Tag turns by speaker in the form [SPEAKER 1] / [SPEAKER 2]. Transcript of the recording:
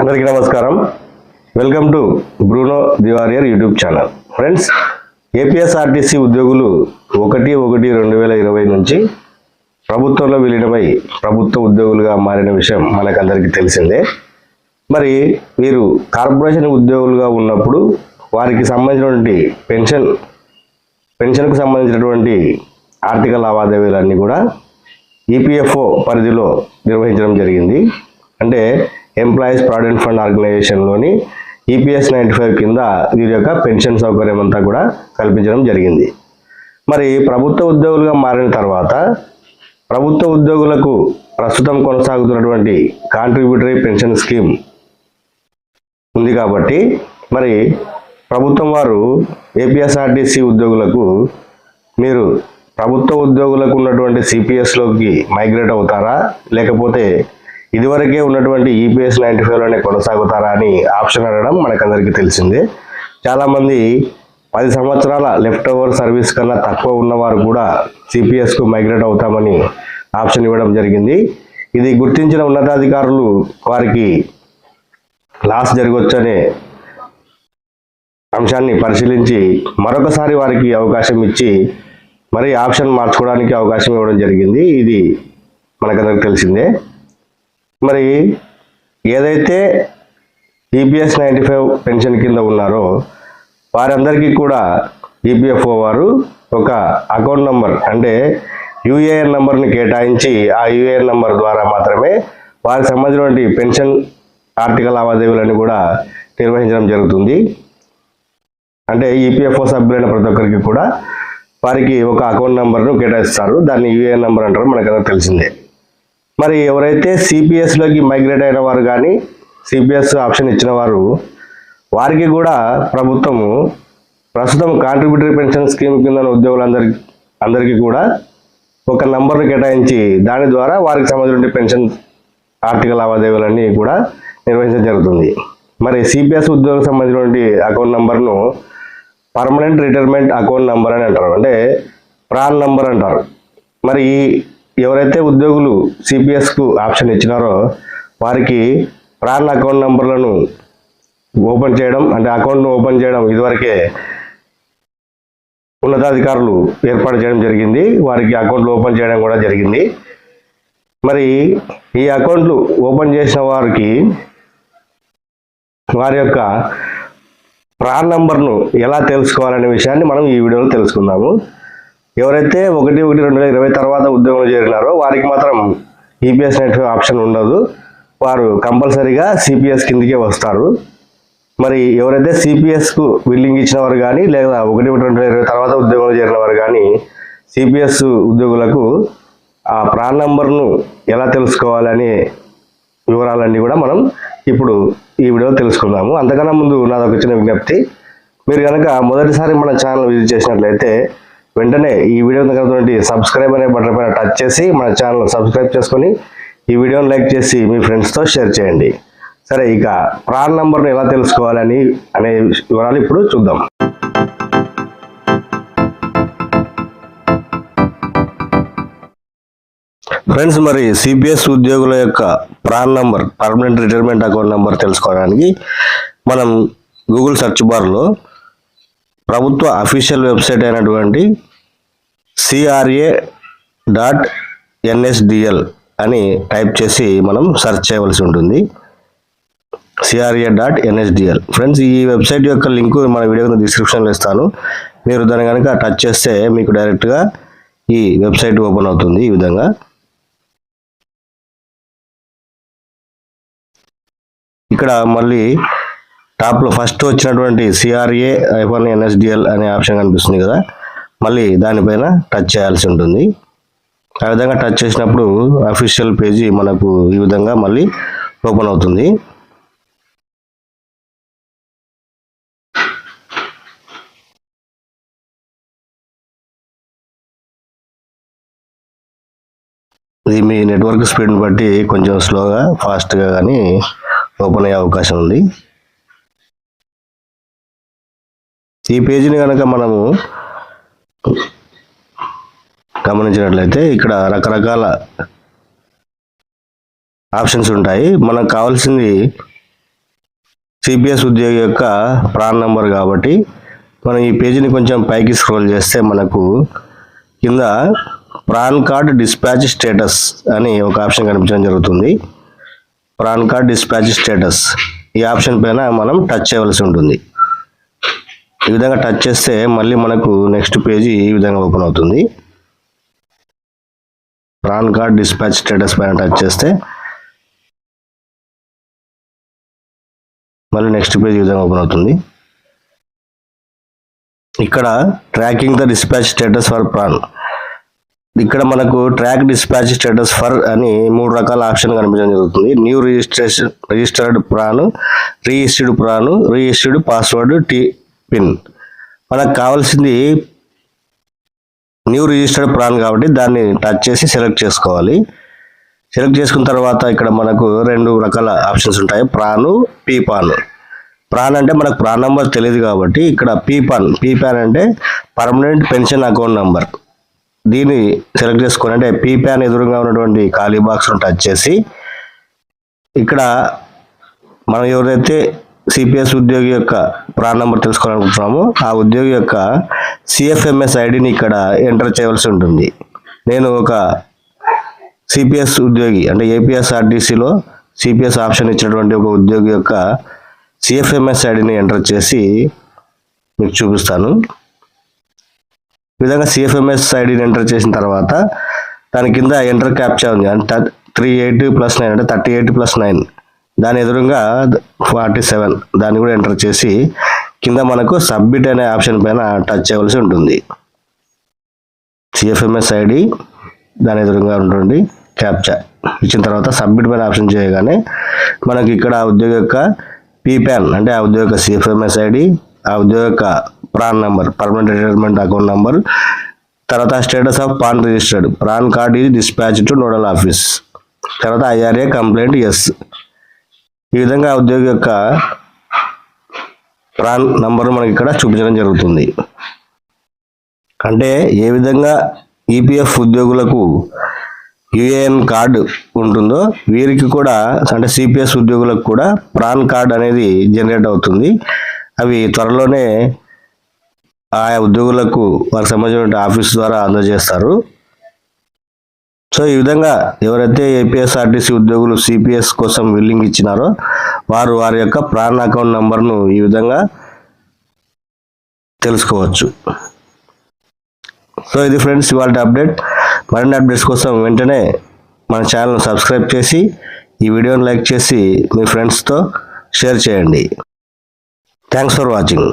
[SPEAKER 1] అందరికీ నమస్కారం. Welcome to Bruno the warrior YouTube channel friends APSRTC ఉద్యోగులు ఒకటి ఒకటి రెండు వేల ఇరవై నుంచి ప్రభుత్వంలో విలీనమై ప్రభుత్వ ఉద్యోగులుగా మారిన విషయం మనకందరికీ తెలిసిందే. మరి వీరు కార్పొరేషన్ ఉద్యోగులుగా ఉన్నప్పుడు వారికి సంబంధించినటువంటి పెన్షన్ పెన్షన్కు సంబంధించినటువంటి ఆర్థిక లావాదేవీలన్నీ కూడా ఈపీఎఫ్ఓ పరిధిలో నిర్వహించడం జరిగింది. అంటే ఎంప్లాయీస్ ప్రావిడెంట్ ఫండ్ ఆర్గనైజేషన్లోని ఈపీఎస్ నైంటీ ఫైవ్ కింద వీరి యొక్క పెన్షన్ సౌకర్యం అంతా కూడా కల్పించడం జరిగింది. మరి ప్రభుత్వ ఉద్యోగులుగా మారిన తర్వాత ప్రభుత్వ ఉద్యోగులకు ప్రస్తుతం కొనసాగుతున్నటువంటి కాంట్రిబ్యూటరీ పెన్షన్ స్కీమ్ ఉంది కాబట్టి మరి ప్రభుత్వం వారు ఏపీఎస్ఆర్టీసీ ఉద్యోగులకు మీరు ప్రభుత్వ ఉద్యోగులకు ఉన్నటువంటి సిపిఎస్లోకి మైగ్రేట్ అవుతారా? లేకపోతే ఇదివరకే ఉన్నటువంటి ఈపీఎస్ నైంటీ ఫైవ్లోనే కొనసాగుతారా అని ఆప్షన్ అడగడం మనకందరికీ తెలిసిందే. చాలామంది పది సంవత్సరాల లెఫ్ట్ ఓవర్ సర్వీస్ కన్నా తక్కువ ఉన్నవారు కూడా సిపిఎస్కు మైగ్రేట్ అవుతామని ఆప్షన్ ఇవ్వడం జరిగింది. ఇది గుర్తించిన ఉన్నతాధికారులు వారికి లాస్ జరగవచ్చనే అంశాన్ని పరిశీలించి మరొకసారి వారికి అవకాశం ఇచ్చి మరి ఆప్షన్ మార్చుకోవడానికి అవకాశం ఇవ్వడం జరిగింది. ఇది మనకందరికి తెలిసిందే. మరి ఏదైతే ఈపీఎస్ నైంటీ ఫైవ్ పెన్షన్ కింద ఉన్నారో వారందరికీ కూడా ఈపీఎఫ్ఓ వారు ఒక అకౌంట్ నంబర్ అంటే యూఏఎన్ నంబర్ని కేటాయించి ఆ యూఏఎన్ నంబర్ ద్వారా మాత్రమే వారికి సంబంధించినటువంటి పెన్షన్ ఆర్థిక లావాదేవీలను కూడా నిర్వహించడం జరుగుతుంది. అంటే ఈపీఎఫ్ఓ సభ్యులైన ప్రతి ఒక్కరికి కూడా వారికి ఒక అకౌంట్ నెంబర్ను కేటాయిస్తారు. దాన్ని యూఏఎన్ నెంబర్ అంటారు. మనకందరూ తెలిసిందే. మరి ఎవరైతే సిపిఎస్లోకి మైగ్రేట్ అయిన వారు కానీ సిపిఎస్ ఆప్షన్ ఇచ్చిన వారు వారికి కూడా ప్రభుత్వము ప్రస్తుతం కాంట్రిబ్యూటరీ పెన్షన్ స్కీమ్ కింద ఉద్యోగులందరికి అందరికీ కూడా ఒక నంబర్ను కేటాయించి దాని ద్వారా వారికి సంబంధించిన పెన్షన్ ఆర్థిక లావాదేవీలన్నీ కూడా నిర్వహించడం జరుగుతుంది. మరి సిపిఎస్ ఉద్యోగులకు సంబంధించినటువంటి అకౌంట్ నెంబర్ను పర్మనెంట్ రిటైర్మెంట్ అకౌంట్ నెంబర్ అని అంటారు. అంటే ప్రాన్ నంబర్ అంటారు. మరి ఎవరైతే ఉద్యోగులు సిపిఎస్కు ఆప్షన్ ఇచ్చినారో వారికి ప్రాన్ అకౌంట్ నెంబర్లను ఓపెన్ చేయడం అంటే అకౌంట్ను ఓపెన్ చేయడం ఇదివరకే ఉన్నతాధికారులు ఏర్పాటు చేయడం జరిగింది. వారికి అకౌంట్లు ఓపెన్ చేయడం కూడా జరిగింది. మరి ఈ అకౌంట్లు ఓపెన్ చేసిన వారికి వారి యొక్క ప్రాన్ నంబర్ను ఎలా తెలుసుకోవాలనే విషయాన్ని మనం ఈ వీడియోలో తెలుసుకుందాము. ఎవరైతే ఒకటి ఒకటి రెండు వేల ఇరవై తర్వాత ఉద్యోగంలో చేరినారో వారికి మాత్రం ఈపీఎస్ నెట్ ఆప్షన్ ఉండదు. వారు కంపల్సరీగా సిపిఎస్ కిందకే వస్తారు. మరి ఎవరైతే సిపిఎస్కు బిల్లింగ్ ఇచ్చిన వారు కానీ లేదా ఒకటి ఒకటి రెండు వేల ఇరవై తర్వాత ఉద్యోగంలో చేరిన వారు కానీ సిపిఎస్ ఉద్యోగులకు ఆ ప్రాన్ నంబర్ను ఎలా తెలుసుకోవాలనే వివరాలన్నీ కూడా మనం ఇప్పుడు ఈ వీడియోలో తెలుసుకుందాము. అంతకన్నా ముందు నాదొక చిన్న విజ్ఞప్తి. మీరు కనుక మొదటిసారి మన ఛానల్ విజిట్ చేసినట్లయితే వెంటనే ఈ వీడియో సబ్స్క్రైబ్ అనే బటన్ పైన టచ్ చేసి మన ఛానల్ సబ్స్క్రైబ్ చేసుకొని ఈ వీడియోని లైక్ చేసి మీ ఫ్రెండ్స్తో షేర్ చేయండి. సరే ఇక ప్రాన్ నంబర్ను ఎలా తెలుసుకోవాలని అనే వివరాలు ఇప్పుడు చూద్దాం. ఫ్రెండ్స్ మరి సిబిఎస్ ఉద్యోగుల యొక్క PRAN number permanent retirement account number తెలుసుకోవడానికి మనం గూగుల్ సెర్చ్ బార్లో ప్రభుత్వ అఫీషియల్ వెబ్సైట్ అయినటువంటి సిఆర్ఏ డాట్ ఎన్ఎస్డిఎల్ అని టైప్ చేసి మనం సెర్చ్ చేయవలసి ఉంటుంది. సిఆర్ఏ డాట్ ఎన్ఎస్డిఎల్ ఫ్రెండ్స్ ఈ వెబ్సైట్ యొక్క లింక్ మన వీడియో కింద డిస్క్రిప్షన్లో ఇస్తాను. మీరు దాన్ని కనుక టచ్ చేస్తే మీకు డైరెక్ట్గా ఈ వెబ్సైట్ ఓపెన్ అవుతుంది ఈ విధంగా. ఇక్కడ మళ్ళీ టాప్లో ఫస్ట్ వచ్చినటువంటి సిఆర్ఏ ఐఫోన్ ఎన్ఎస్డిఎల్ అనే ఆప్షన్ కనిపిస్తుంది కదా. మళ్ళీ దానిపైన టచ్ చేయాల్సి ఉంటుంది. ఆ విధంగా టచ్ చేసినప్పుడు అఫీషియల్ పేజీ మనకు ఈ విధంగా మళ్ళీ ఓపెన్ అవుతుంది. ఇది మీ నెట్వర్క్ స్పీడ్ని బట్టి కొంచెం స్లోగా ఫాస్ట్గా కానీ ఓపెన్ అయ్యే అవకాశం ఉంది. ఈ పేజీని కనుక మనము గమనించినట్లయితే ఇక్కడ రకరకాల ఆప్షన్స్ ఉంటాయి. మనకు కావాల్సింది సిపిఎస్ ఉద్యోగి యొక్క ప్రాన్ నంబర్ కాబట్టి మనం ఈ పేజీని కొంచెం పైకి స్క్రోల్ చేస్తే మనకు కింద ప్రాన్ కార్డ్ డిస్పాచ్ స్టేటస్ అని ఒక ఆప్షన్ కనిపించడం జరుగుతుంది. ప్రాన్ కార్డ్ డిస్పాచ్ స్టేటస్ ఈ ఆప్షన్ పైన మనం టచ్ చేయవలసి ఉంటుంది. ఈ విధంగా టచ్ చేస్తే మళ్ళీ మనకు నెక్స్ట్ పేజీ ఈ విధంగా ఓపెన్ అవుతుంది. ప్రాన్ కార్డ్ డిస్పాచ్ స్టేటస్ పైన టచ్ చేస్తే మళ్ళీ నెక్స్ట్ పేజ్ ఈ విధంగా ఓపెన్ అవుతుంది. ఇక్కడ tracking the dispatch status for PRAN ఇక్కడ మనకు ట్రాక్ డిస్పాచ్ స్టేటస్ ఫర్ అని మూడు రకాల ఆప్షన్ కనిపించడం జరుగుతుంది. New registration registered PRAN registered PRAN registered password T PIN. మనకు కావాల్సింది న్యూ రిజిస్టర్డ్ ప్రాన్ కాబట్టి దాన్ని టచ్ చేసి సెలెక్ట్ చేసుకోవాలి. సెలెక్ట్ చేసుకున్న తర్వాత ఇక్కడ మనకు రెండు రకాల ఆప్షన్స్ ఉంటాయి. ప్రాను పీపాన్. ప్రాన్ అంటే మనకు ప్రాన్ నెంబర్ తెలియదు కాబట్టి ఇక్కడ పీపాన్ పీపాన్ అంటే పర్మనెంట్ పెన్షన్ అకౌంట్ నెంబర్. దీన్ని సెలెక్ట్ చేసుకొని అంటే పీపాన్ ఎదురుగా ఉన్నటువంటి ఖాళీ బాక్స్ను టచ్ చేసి ఇక్కడ మనం ఎవరైతే సిపిఎస్ ఉద్యోగి యొక్క ప్రాణ నంబర్ తెలుసుకోవాలనుకుంటున్నాము. ఆ ఉద్యోగి యొక్క సిఎఫ్ఎంఎస్ ఐడిని ఇక్కడ ఎంటర్ చేయవలసి ఉంటుంది. నేను ఒక సిపిఎస్ ఉద్యోగి అంటే ఏపీఎస్ఆర్టీసీలో సిపిఎస్ ఆప్షన్ ఇచ్చినటువంటి ఒక ఉద్యోగి యొక్క సిఎఫ్ఎంఎస్ ఐడిని ఎంటర్ చేసి మీకు చూపిస్తాను. ఈ విధంగా సిఎఫ్ఎంఎస్ ఐడిని ఎంటర్ చేసిన తర్వాత దాని కింద ఎంటర్ క్యాప్చా ఉంది. అంటే త్రీ ఎయిట్ ప్లస్ నైన్ అంటే థర్టీ ఎయిట్ ప్లస్ నైన్. దాని ఎదురుగా ఫార్టీ సెవెన్ దాన్ని కూడా ఎంటర్ చేసి కింద మనకు సబ్మిట్ అనే ఆప్షన్ పైన టచ్ చేయవలసి ఉంటుంది. సిఎఫ్ఎంఎస్ ఐడి దాని ఎదురుగా ఉంటుంది క్యాప్చా ఇచ్చిన తర్వాత సబ్మిట్ పైన ఆప్షన్ చేయగానే మనకి ఇక్కడ ఆ ఉద్యోగ యొక్క పీప్యాన్ అంటే ఆ ఉద్యోగ సిఎఫ్ఎంఎస్ ఐడి ఆ ఉద్యోగ యొక్క PRAN number permanent retirement account number తర్వాత status of PAN registered. PRAN card ఇది డిస్పాచ్ టు నోడల్ ఆఫీస్. తర్వాత ఐఆర్ఏ కంప్లైంట్ ఎస్. ఈ విధంగా ఉద్యోగి యొక్క ప్రాన్ నంబర్ మనకి ఇక్కడ చూపించడం జరుగుతుంది. అంటే ఏ విధంగా ఈపీఎఫ్ ఉద్యోగులకు యుఏఎన్ కార్డు ఉంటుందో వీరికి కూడా అంటే సిపిఎస్ ఉద్యోగులకు కూడా ప్రాన్ కార్డ్ అనేది జనరేట్ అవుతుంది. అవి త్వరలోనే ఆయా ఉద్యోగులకు వారికి సంబంధించిన ఆఫీస్ ద్వారా అందజేస్తారు. సో ఈ విధంగా ఎవరైతే ఏపీఎస్ఆర్టీసీ ఉద్యోగులు సిపిఎస్ కోసం బిల్లింగ్ ఇచ్చినారో వారు వారి యొక్క ప్రాన్ అకౌంట్ నంబర్ను ఈ విధంగా తెలుసుకోవచ్చు. సో ఇది ఫ్రెండ్స్ ఇవాళ అప్డేట్. మరిన్ని అప్డేట్స్ కోసం వెంటనే మన ఛానల్ సబ్స్క్రైబ్ చేసి ఈ వీడియోని లైక్ చేసి మీ ఫ్రెండ్స్తో షేర్ చేయండి. Thanks for watching.